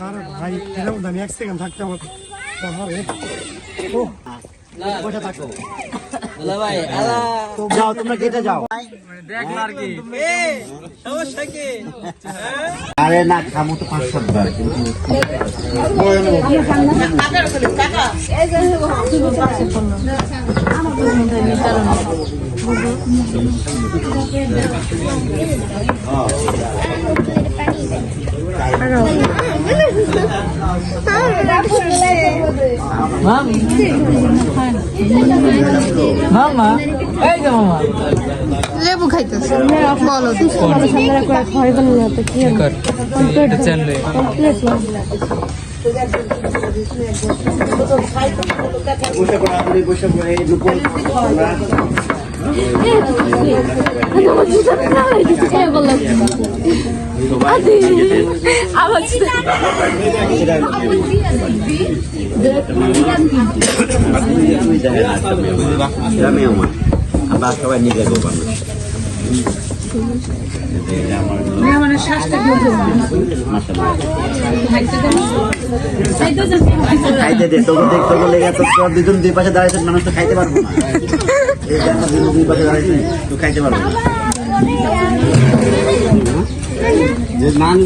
আরে ভাই আমি এক সেকেন্ড থাকতে আমার যাও তোমরা কেটে যাও। আর না খামো তো পাঁচ সাতবার মামা এই যে মামা। লেবু খাইতেছে। বলো এটা চ্যানেলে বসে পড়া আপনি বসে পড়ে গোপাল খাইতে দে তোকে দেখ তোকে লেগে তো তোর দুজন দুই পাশে দাঁড়াইছে মানুষ তো খাইতে পারব না। এই যে দুজন দুই পাশে দাঁড়াইছি তুই খাইতে পারব না। যে মান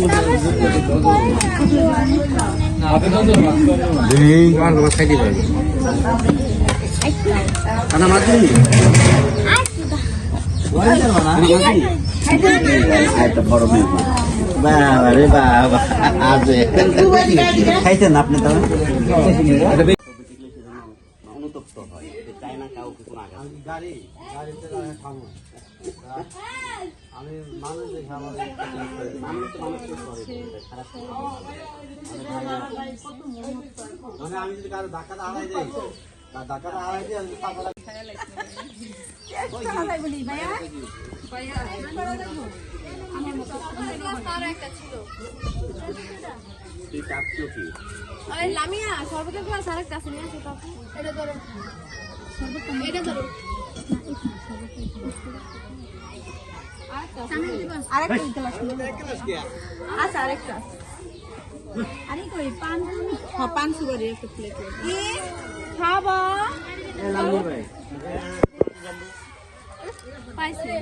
খাইতে পারব কানা মাছ খাইছেন আপনি তাহলে? অনুতপ্ত হয় যে না কাউকে কোনো আঘাত আমি যদি কারও ধাক্কাটা হারাই দিই লামিয়া ক্লাস আরেকটা আছে নিয়ে আসো তো এটা ধরো এটা ধরো আরেকটা আচ্ছা আরেকটা। আরে কই পান হ্যাঁ পান সুপারি একটা প্লেট খাবা। পাইছে।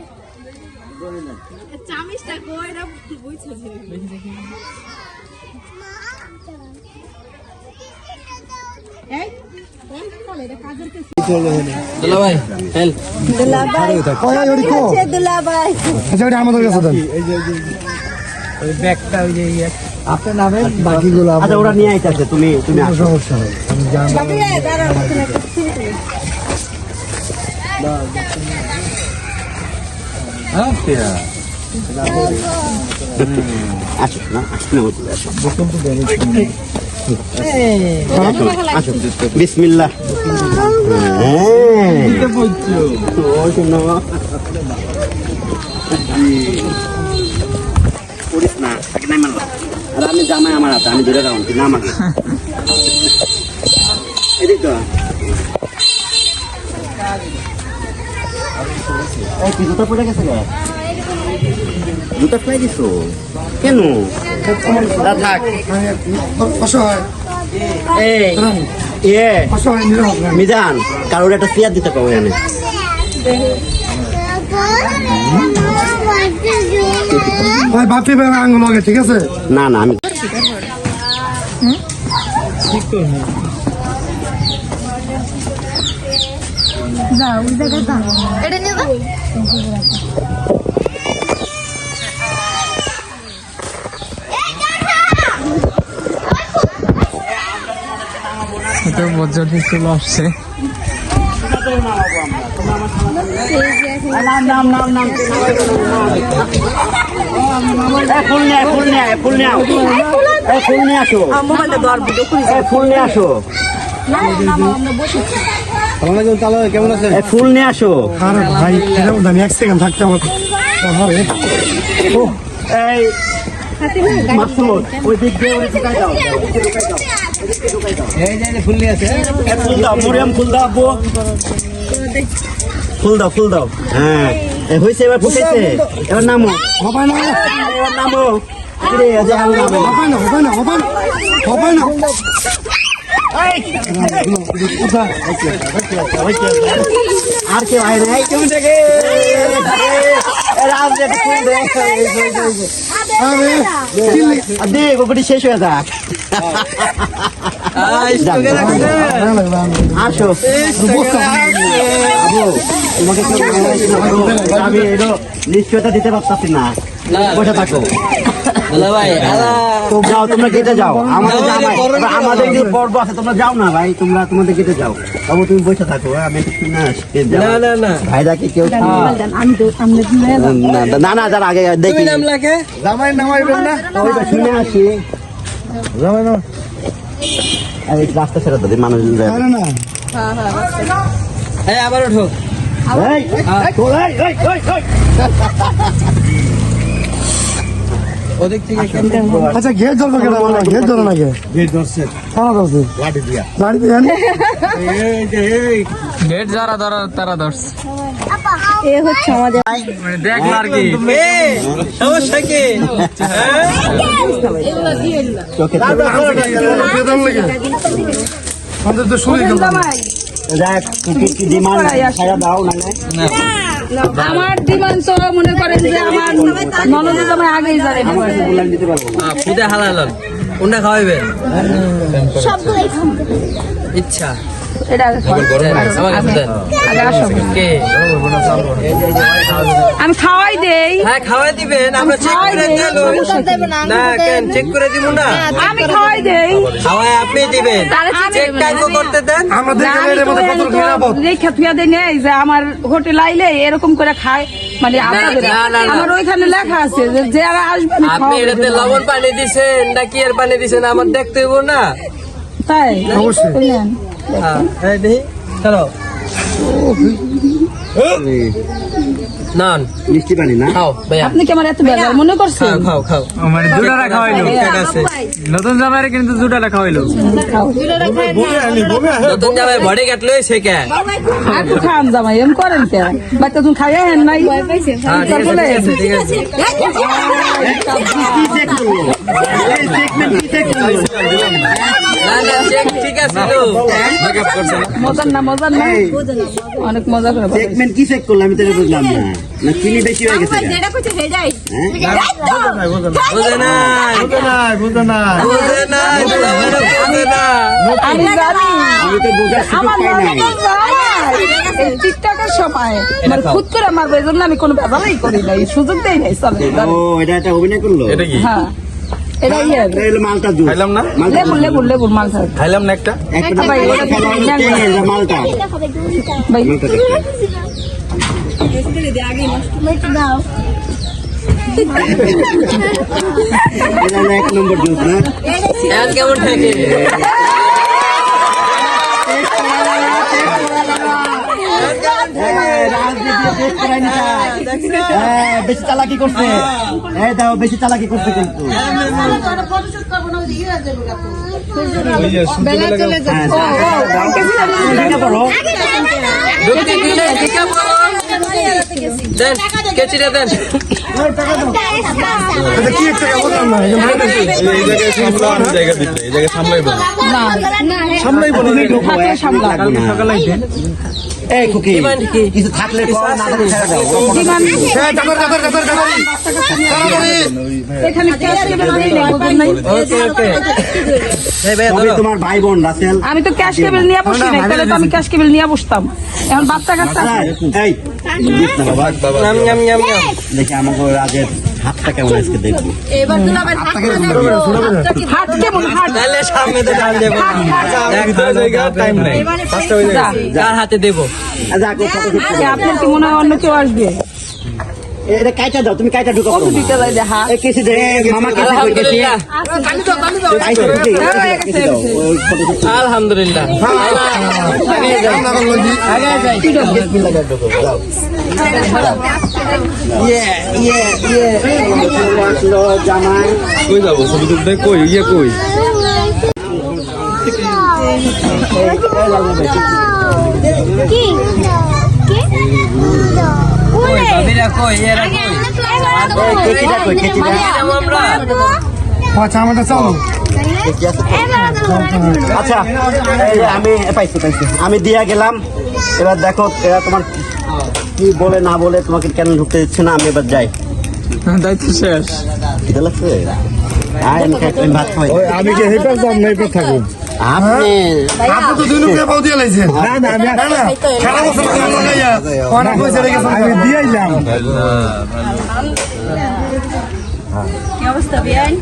চামিচটা কই না বুঝছ এই কোন বলে এটা কাজের কে দুলা ভাই হেল। আচ্ছা আমাদের কাছে দেন। ওই ব্যাগটা ওই যে আপনার নামে বাকিগুলো আচ্ছা ওরা নিয়ে আইতাছে তুমি তুমি সমস্যা নেই আমি জানব। আসো না আসো না বলছি, আসো। আসো বিসমিল্লাহ। ও শোনো। করিস না তাকে নাই মানবা আর আমি জামাই আমার হাতে আমি ধরে রাখুন না আমাকে। এদিক তো। জুতা পড়ে গেছে জুতা ফেলাই কেন? থাক। অসহায়। নিরাপদ না। মিজান কারোর একটা চেয়ার দিতে পাবো এখানে। ভাই বাপি ভাই আঙ্গুল আগে ঠিক আছে? না না আমি ঠিক করব এটা নিয়ে যাও এটা চলে আসছে নিয়ে নিয়ে নিয়ে ফুল নিয়ে আসো ফুল নিয়ে আসো কেমন আছে ফুল নিয়ে আসো ভাই এক সেকেন্ড থাকতে আমার হবে এই মাসুদ ওই দিক দিয়ে ওই ঢুকাই দাও ওই দিকে ঢুকাই দাও এই যে ফুল নিয়ে আছে। ফুল দাও মরিয়াম ফুল দাও ফুল দাও ফুল দাও। হ্যাঁ। হয়েছে এবার ফুটেছে এবার নামো। হবে না এবার নামো। আর কেউ আয় নাই। কেউ থেকে রাম দে আরে চিল্লি দে গোকুটি শেষ হয়ে যাক। আসো। তোমাকে আমি এলো নিশ্চয়তা দিতে পারতাছি না। বসে থাকো। যাও তোমরা গেটে যাও। আমাদের আমাদের যে পর্ব আছে তোমরা যাও না ভাই তোমরা তোমাদের গেটে যাও। বাবু তুমি বসে থাকো হ্যাঁ, আমি ভাইরা কি কেউ না, না না যারা আগে দেখি। জামাই নামাইবেন না? শুনে আসি। জামাই না এই রাস্তা ছেড়ে দাও মানুষ যায়। আরে না। এই আবার ওঠো। এই, এই, এই, এই, এই। ওদিক থেকে আচ্ছা ঘের ধরবো কেন ধরো না কে ঘের ধরছে। কারা ধরছে। লাঠি দিয়া। লাঠি দিয়া নি? গেট যারা ধরা তারা ধরছে। এ হচ্ছে আমাদের আমার ডিমান্ড তো মনে করেন যে আমার জামাই আগেই জানে। খুদে হালাল কোনটা খাওয়াইবেন ইচ্ছা। এটা আগে আমি খাওয়াই দেই। হ্যাঁ খাওয়াই দিবেন। আমরা চেক খাওয়াই করে দেই। দিল না কেন? চেক করে দিব না? আমি খাওয়াই দেই। খাওয়াই আপনি দিবেন। তাহলে চেক টাইপ করতে দেন? আমাদের এর মধ্যে কত নিরাপদ। রেখা থুয়া দেই নেই যে আমার হোটেল আইলে এরকম করে খায়। মানে আপনাদের। আমার ওইখানে লেখা আছে যে যারা আসবে আপনি। এটাতে লবণ পানি দিছেন না কি এর পানি দিছেন? আমার দেখতে হইব না। তাই? অবশ্যই। হ্যাঁ চলো নান মিষ্টি পানি না খাও আপনি কি আমার এত বেজার মনে করছেন খাও খাও মানে দুটারা খাওয়াইলো নতুন জামাইরে কিন্তু দুটারা খাওয়াইলো খাও। নতুন জামাই বডি কাট লইছে কে একটু খান জামাই এম করেন কে বাচ্চা তুমি খাইয়া হেন নাই হ্যাঁ ঠিক আছে ঠিক আছে ঠিক আছে না মজার মজার অনেক মজা করে বলে। চেকমেন্ট কি চেক করলাম আমি তো এটা বুঝলাম না। না চিনি বেশি হয়ে গেছে কেন? বুঝে না বুঝো না বুঝো না বুঝে না বুঝে না আমি জানি। আমি তো বোঝার সুযোগ পাই নাই। এই টিকটকের সময় মানে খুদ করে মারবো এই জন্য আমি কোনো করি নাই। সুযোগ দেই নাই চলে ও এটা একটা অভিনয় করল? হ্যাঁ। এটা ইয়ে। মালটা জুস। খাইলাম না? খাইলাম না একটা? একটা ভাই, এটা মালটা। ভাই। এক নম্বর জুস না? কেমন থাকে। হ্যাঁ, বেশি চালাকি করছে এই দাও বেশি চালাকি করছে কিন্তু হ্যাঁ, মানে সামলাই বলো না। এই খুকি কিছু থাকলে কর, না থাকলে ছেড়ে দাও। হ্যাঁ এখানে তোমার ভাই বোন রাসেল আমি তো ক্যাশ কেবল নিয়ে বসি নাই তাহলে তো আমি ক্যাশ কেবল নিয়ে বসতাম এখন বাচ্চা কাচ্চা। এই বাবা দেখি আমাকে রাজের হাতটা কেমন আজকে দেখব? হাট কেমন? হাট তাহলে সামনে তো ডাল দেবো। দেখ জায়গা টাইম নাই। পাঁচটা হয়ে যা। কার হাতে দেবো? ও ফটো আরে, আপনার কি মনে হয় অন্য কেউ আসবে? এটা কাইটা দাও তুমি কাইটা ঢুকা করো দিতে যায় যে হাত কেসি দে মামা কেসি কই কেসি। আলহামদুলিল্লাহ। দাও কই যাব ছবি কই ইয়ে কই আচ্ছা আমাদের চলো? আচ্ছা আমি পাইছি পাইছি আমি দিয়া গেলাম, এবার দেখো, এরা তোমার কি বলে না বলে তোমাকে কেন ঢুকতে দিচ্ছে না? আমি এবার যাই। দায়িত্ব শেষ। খিদে লাগছে আয়, আমি খাই- আমি ভাত খাই আমি কি হেপার যাম না হেপার থাকুন আপনি আপনি তো দুই রুপিয়া পাও দিয়ে লাইছেন। না না আমি না না সারা বছর কাম লাগাইয়া অনেক পয়সা রেখেছেন আমি দিয়াইলাম কি অবস্থা বিয়াই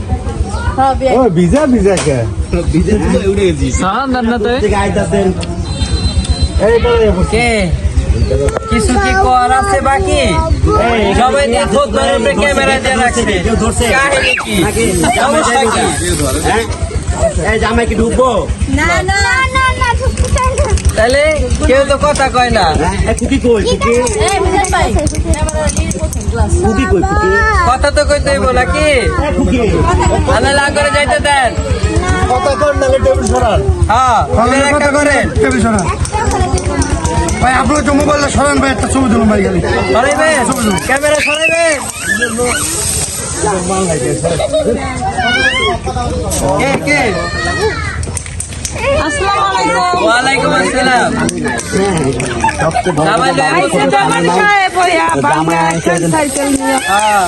হ্যাঁ ও ভিজা ভিজা কে? সালাম দেন না তো থেকে এই তো কে? কিছু কি কর আছে বাকি? সবাই দেখো তোর উপরে ক্যামেরা দিয়ে রাখছে। কেউ ধরছে কাহিনী কি? সমস্যা কি? হ্যাঁ? এই জামাই কি ঢুকবো? না না না না তাহলে কেউ তো কথা কয় না। হ্যাঁ কুকি কই কুকি? কুকি কই কুকি? কথা তো কইতে হইব নাকি? কুকি। আল্লাহ লাগ করে যাইতে দেন। কথা কর নালে টেবিল সরান। হ্যাঁ ওদের একটা করেন টেবিল সরান। ভাই আপনার তো মোবাইলটা সরান ভাই একটা ছবি তুলুন ভাই সরাইবেন? ক্যামেরা সরাইবেন? কে কে? আমার আইসা হ্যাঁ।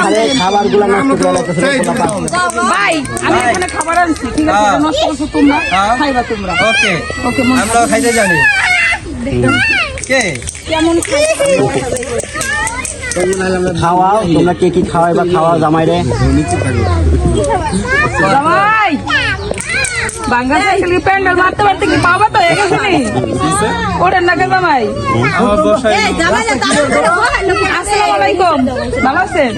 আরে খাবারগুলা নষ্ট করে ভাই আমি এখানে খাবার আনছি ঠিক আছে হ্যাঁ। নষ্ট করছ তোমরা হ্যাঁ। খাইবা তোমরা। ওকে। আমরাও খাইতে জানি। কে? কেমন খাওয়াও তোমরা কে কি খাওয়াইবা খাওয়াও জামাই রে? জামাই! বাঙ্গা সাইকেল কি প্যান্ডেল মারতে মারতে কি তো নি? জামাই। আসসালামু আলাইকুম। ভালো আছেন?